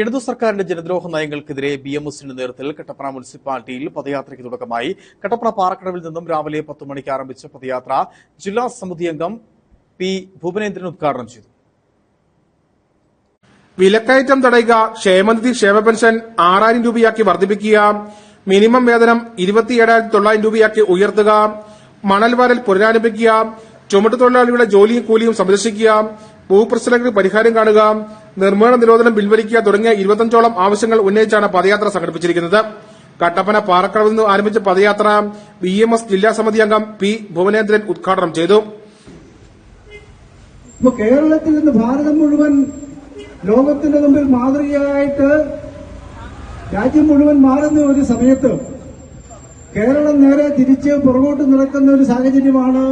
ഇടതു സർക്കാരിന്റെ ജനദ്രോഹ നയങ്ങൾക്കെതിരെ B M എസിന്റെ നേതൃത്വത്തിൽ കട്ടപ്പന മുനിസിപ്പാലിറ്റിയിൽ പദയാത്രയ്ക്ക് തുടക്കമായി. കട്ടപ്പന പാറക്കടവിൽ നിന്നും രാവിലെ പത്ത് മണിക്ക് ആരംഭിച്ച പദയാത്ര ജില്ലാ സമിതി അംഗം പി ഭുവനേന്ദ്രൻ ഉദ്ഘാടനം ചെയ്തു. വിലക്കയറ്റം തടയുക ക്ഷേമനിധി ക്ഷേമ പെൻഷൻ ആറായിരം രൂപയാക്കി വർദ്ധിപ്പിക്കുക മിനിമം വേതനം ഇരുപത്തിയേഴായിരത്തി തൊള്ളായിരം രൂപയാക്കി ഉയർത്തുക മണൽ വരൽ പുനരാരംഭിക്കുക ചുമട്ടുതൊഴിലാളികളുടെ ജോലിയും കൂലിയും സംരക്ഷിക്കുക ഭൂപ്രശ്നങ്ങൾക്ക് പരിഹാരം കാണുക നിർമ്മാണ നിരോധനം പിൻവലിക്കുക തുടങ്ങിയ ഇരുപത്തഞ്ചോളം ആവശ്യങ്ങൾ ഉന്നയിച്ചാണ് പദയാത്ര സംഘടിപ്പിച്ചിരിക്കുന്നത്. കട്ടപ്പന പാറക്കടവിൽ നിന്ന് ആരംഭിച്ച പദയാത്ര ബി എം എസ് ജില്ലാ സമിതി അംഗം പി ഭുവനേന്ദ്രൻ ഉദ്ഘാടനം ചെയ്തു. കേരളത്തിൽ നിന്ന് ഭാരതം മുഴുവൻ ലോകത്തിന്റെ മുമ്പിൽ മാതൃകയായിട്ട് രാജ്യം മുഴുവൻ മാറുന്ന ഒരു സമയത്ത് കേരളം നേരെ തിരിച്ച് പുറകോട്ട് നിറക്കുന്ന ഒരു സാഹചര്യമാണ്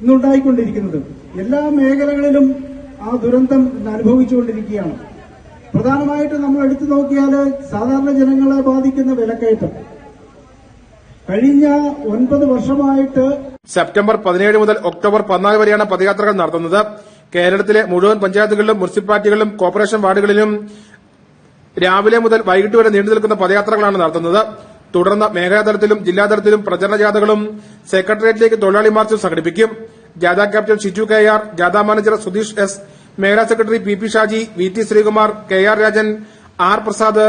ഇന്നുണ്ടായിക്കൊണ്ടിരിക്കുന്നത്. എല്ലാ മേഖലകളിലും ആ ദുരന്തം അനുഭവിച്ചുകൊണ്ടിരിക്കുകയാണ്. പ്രധാനമായിട്ട് നമ്മൾ എടുത്തു നോക്കിയാൽ സാധാരണ ജനങ്ങളെ ബാധിക്കുന്ന വിലക്കയറ്റം. കഴിഞ്ഞ ഒൻപത് വർഷമായിട്ട് സെപ്റ്റംബർ പതിനേഴ് മുതൽ ഒക്ടോബർ പതിനാല് വരെയാണ് പദയാത്രകൾ നടത്തുന്നത് കേരളത്തിലെ മുഴുവൻ പഞ്ചായത്തുകളിലും മുനിസിപ്പാലിറ്റികളിലും കോർപ്പറേഷൻ വാർഡുകളിലും രാവിലെ മുതൽ വൈകിട്ട് വരെ നീണ്ടു നിൽക്കുന്ന പദയാത്രകളാണ് നടത്തുന്നത്. തുടർന്ന് മേഖലാതലത്തിലും ജില്ലാതലത്തിലും പ്രചരണ ജാഥകളും സെക്രട്ടേറിയറ്റിലേക്ക് തൊഴിലാളി മാർച്ചും സംഘടിപ്പിക്കും. ജാഥാ ക്യാപ്റ്റൻ ഷിജു കെ ആർ ജാഥാ മാനേജർ സുധീഷ് എസ് മേഖലാ secretary P P Shaji V T Sreekumar K R Rajan R Prasad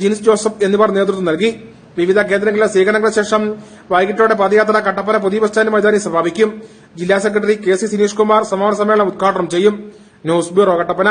Jins Joseph എന്നിവർ നേതൃത്വം നൽകി. വിവിധ കേന്ദ്രങ്ങളിലെ സ്വീകരണങ്ങൾക്ക് ശേഷം വൈകിട്ടോടെ പദയാത്ര കട്ടപ്പന പുതിയ ബസ് സ്റ്റാൻഡ് മൈതാനി സമാപിക്കും. ജില്ലാ secretary K C Sineesh Kumar സമാപന സമ്മേളനം ഉദ്ഘാടനം ചെയ്യും. News bureau Kattappana.